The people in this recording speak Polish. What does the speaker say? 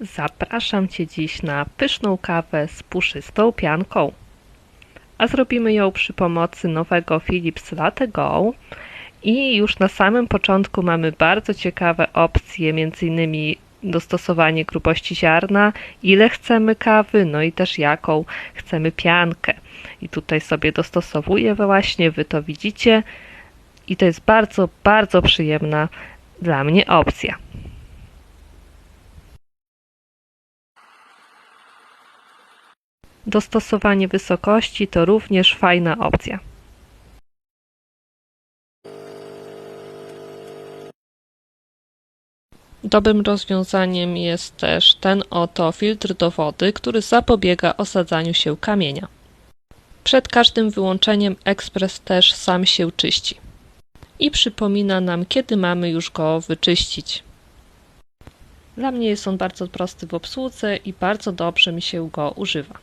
Zapraszam Cię dziś na pyszną kawę z puszystą pianką. A zrobimy ją przy pomocy nowego Philips Latte Go. I już na samym początku mamy bardzo ciekawe opcje, m.in. dostosowanie grubości ziarna, ile chcemy kawy, no i też jaką chcemy piankę. I tutaj sobie dostosowuję właśnie, Wy to widzicie. I to jest bardzo, bardzo przyjemna dla mnie opcja. Dostosowanie wysokości to również fajna opcja. Dobrym rozwiązaniem jest też ten oto filtr do wody, który zapobiega osadzaniu się kamienia. Przed każdym wyłączeniem ekspres też sam się czyści i przypomina nam, kiedy mamy już go wyczyścić. Dla mnie jest on bardzo prosty w obsłudze i bardzo dobrze mi się go używa.